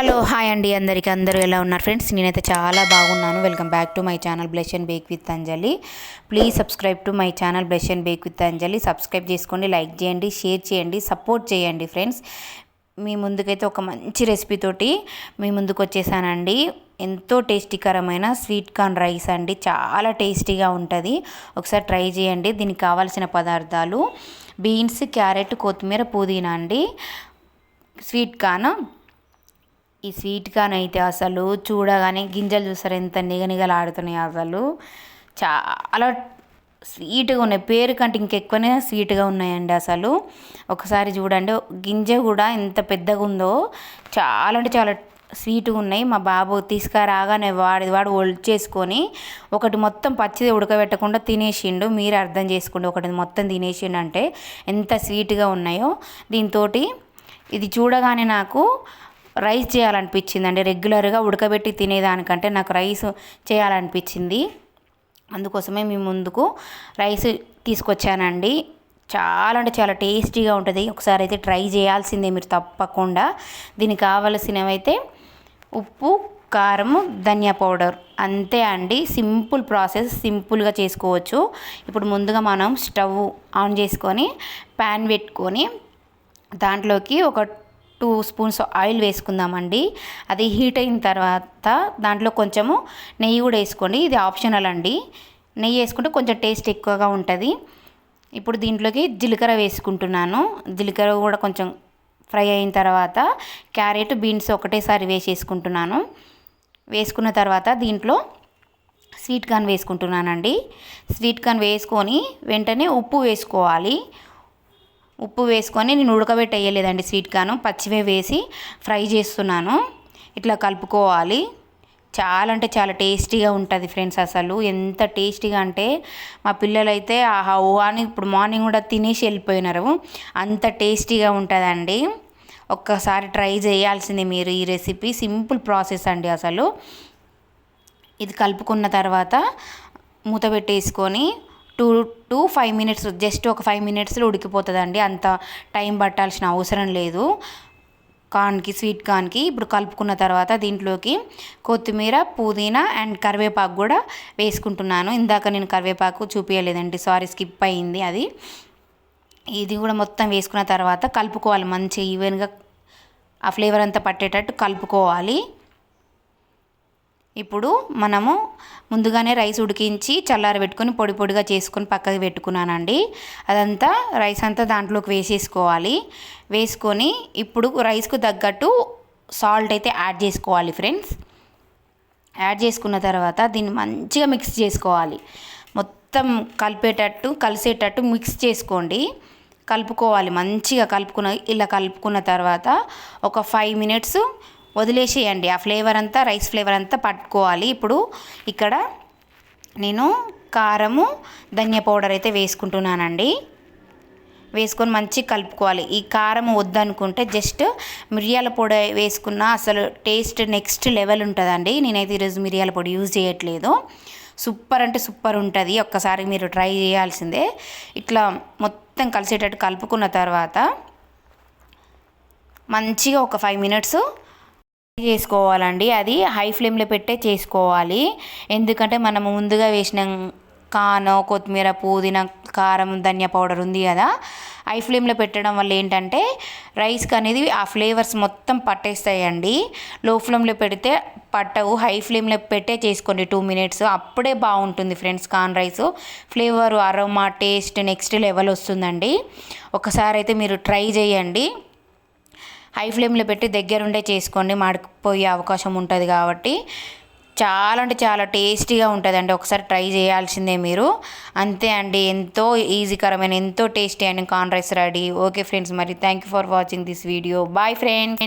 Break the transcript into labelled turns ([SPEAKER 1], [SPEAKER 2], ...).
[SPEAKER 1] Hello hi అండి. అందరికీ అందరూ ఎలా ఉన్నారు ఫ్రెండ్స్? నేనైతే చాలా బాగున్నాను. Welcome back to my channel bless and bake with Anjali please subscribe to my channel bless and bake with Anjali subscribe చేసుకోండి లైక్ చేయండి షేర్ చేయండి సపోర్ట్ చేయండి ఫ్రెండ్స్ మీ ముందుకైతే ఒక మంచి రెసిపీతోటి మీ ముందుకు వచ్చేసానండి. ఎంతో టేస్టీకరమైన స్వీట్ కార్న్ రైస్ అండి. చాలా టేస్టీగా ఉంటుంది. ఒకసారి ట్రై చేయండి. దీనికి కావాల్సిన పదార్థాలు బీన్స్ క్యారెట్ కొత్తిమీర పుదీనా అండి. స్వీట్ కార్న్ ఈ స్వీట్ కార్న్ అయితే అసలు చూడగానే గింజలు చూస్తారు ఎంత నిగనిగలాడుతున్నాయి అసలు. చాలా స్వీట్గా ఉన్నాయి. పేరు కంటే ఇంకెక్కువనే స్వీట్గా ఉన్నాయండి అసలు. ఒకసారి చూడండి. గింజ కూడా ఎంత పెద్దగా ఉందో. చాలా అంటే చాలా స్వీట్గా ఉన్నాయి. మా బాబు తీసుకురాగానే వాడి వాడు ఒలిచేసుకొని ఒకటి మొత్తం పచ్చిది ఉడకబెట్టకుండా తినేసిండు. మీరు అర్థం చేసుకోండి. ఒకటి మొత్తం తినేసిండు అంటే ఎంత స్వీట్గా ఉన్నాయో. దీంతో ఇది చూడగానే నాకు రైస్ చేయాలనిపించింది రెగ్యులర్గా ఉడకబెట్టి తినేదానికంటే నాకు రైస్ చేయాలనిపించింది. అందుకోసమే మీ ముందుకు రైస్ తీసుకొచ్చానండి. చాలా అంటే చాలా టేస్టీగా ఉంటుంది. ఒకసారి అయితే ట్రై చేయాల్సిందే మీరు తప్పకుండా. దీనికి కావలసినవైతే ఉప్పు కారము ధనియా పౌడర్. అంతే అండి. సింపుల్ ప్రాసెస్ సింపుల్గా చేసుకోవచ్చు. ఇప్పుడు ముందుగా మనం స్టవ్ ఆన్ చేసుకొని ప్యాన్ పెట్టుకొని దాంట్లోకి ఒక టూ స్పూన్స్ ఆయిల్ వేసుకుందామండి. అది హీట్ అయిన తర్వాత దాంట్లో కొంచెము నెయ్యి కూడా వేసుకోండి. ఇది ఆప్షనల్ అండి. నెయ్యి వేసుకుంటే కొంచెం టేస్ట్ ఎక్కువగా ఉంటుంది. ఇప్పుడు దీంట్లోకి జీలకర్ర వేసుకుంటున్నాను. జీలకర్ర కూడా కొంచెం ఫ్రై అయిన తర్వాత క్యారెట్ బీన్స్ ఒకటేసారి వేసేసుకుంటున్నాను. వేసుకున్న తర్వాత దీంట్లో స్వీట్ కార్న్ వేసుకుంటున్నానండి. స్వీట్ కార్న్ వేసుకొని వెంటనే ఉప్పు వేసుకోవాలి. ఉప్పు వేసుకొని నేను ఉడకబెట్టేయలేదండి స్వీట్ కాను పచ్చివే వేసి ఫ్రై చేస్తున్నాను. ఇట్లా కలుపుకోవాలి. చాలా అంటే చాలా టేస్టీగా ఉంటుంది ఫ్రెండ్స్ అసలు. ఎంత టేస్టీగా అంటే మా పిల్లలైతే ఆహా ఓ అని ఇప్పుడు మార్నింగ్ కూడా తినేసి వెళ్ళిపోయినారు. అంత టేస్టీగా ఉంటుందండి. ఒక్కసారి ట్రై చేయాల్సిందే మీరు ఈ రెసిపీ. సింపుల్ ప్రాసెస్ అండి అసలు. ఇది కలుపుకున్న తర్వాత మూత పెట్టేసుకొని two to five minutes just ఒక ఫైవ్ మినిట్స్లో ఉడికిపోతుందండి. అంత టైం పట్టాల్సిన అవసరం లేదు. కార్న్కి స్వీట్ కార్న్కి ఇప్పుడు కలుపుకున్న తర్వాత దీంట్లోకి కొత్తిమీర పుదీనా అండ్ కరివేపాకు కూడా వేసుకుంటున్నాను. ఇందాక నేను కరివేపాకు చూపించలేదండి సారీ స్కిప్ అయింది అది. ఇది కూడా మొత్తం వేసుకున్న తర్వాత కలుపుకోవాలి. మంచిగా ఈవెన్గా ఆ ఫ్లేవర్ అంతా పట్టేటట్టు కలుపుకోవాలి. ఇప్పుడు మనము ముందుగానే రైస్ ఉడికించి చల్లారబెట్టుకొని పొడి పొడిగా చేసుకొని పక్కకి పెట్టుకున్నానండి. అదంతా రైస్ అంతా దాంట్లోకి వేసేసుకోవాలి. వేసుకొని ఇప్పుడు రైస్కు తగ్గట్టు సాల్ట్ అయితే యాడ్ చేసుకోవాలి ఫ్రెండ్స్. యాడ్ చేసుకున్న తర్వాత దీన్ని మంచిగా మిక్స్ చేసుకోవాలి. మొత్తం కలిపేటట్టు కలిసేటట్టు మిక్స్ చేసుకోండి. కలుపుకోవాలి మంచిగా కలుపుకున్న ఇలా కలుపుకున్న తర్వాత ఒక ఫైవ్ మినిట్స్ వదిలేసేయండి. ఆ ఫ్లేవర్ అంతా రైస్ ఫ్లేవర్ అంతా పట్టుకోవాలి. ఇప్పుడు ఇక్కడ నేను కారము ధనియా పౌడర్ అయితే వేసుకుంటున్నానండి. వేసుకొని మంచిగా కలుపుకోవాలి. ఈ కారం వద్దనుకుంటే జస్ట్ మిరియాల పొడి వేసుకున్న అసలు టేస్ట్ నెక్స్ట్ లెవెల్ ఉంటుందండి. నేనైతే ఈరోజు మిరియాల పొడి యూజ్ చేయట్లేదు. సూపర్ అంటే సూపర్ ఉంటుంది. ఒక్కసారి మీరు ట్రై చేయాల్సిందే. ఇట్లా మొత్తం కలిసేటట్టు కలుపుకున్న తర్వాత మంచిగా ఒక ఫైవ్ మినిట్స్ చేసుకోవాలండి. అది హై ఫ్లేమ్లో పెట్టే చేసుకోవాలి. ఎందుకంటే మనం ముందుగా వేసిన కానో కొత్తిమీర పుదీనా కారం ధనియా పౌడర్ ఉంది కదా. హై ఫ్లేమ్లో పెట్టడం వల్ల ఏంటంటే రైస్కి అనేది ఆ ఫ్లేవర్స్ మొత్తం పట్టేస్తాయండి. లో ఫ్లేమ్లో పెడితే పట్టవు. హై ఫ్లేమ్లో పెట్టే చేసుకోండి టూ మినిట్స్. అప్పుడే బాగుంటుంది friends corn rice. Flavour aroma taste next level వస్తుందండి. ఒకసారి అయితే మీరు ట్రై చేయండి. హై ఫ్లేమ్లో పెట్టి దగ్గరుండే చేసుకోండి మాడిపోయే అవకాశం ఉంటుంది కాబట్టి. చాలా అంటే చాలా టేస్టీగా ఉంటుందండి. ఒకసారి ట్రై చేయాల్సిందే మీరు. అంతే అండి. ఎంతో ఈజీకరమైన ఎంతో టేస్టీ అండి corn rice ready. Okay friends మరి thank you for watching this video. Bye friends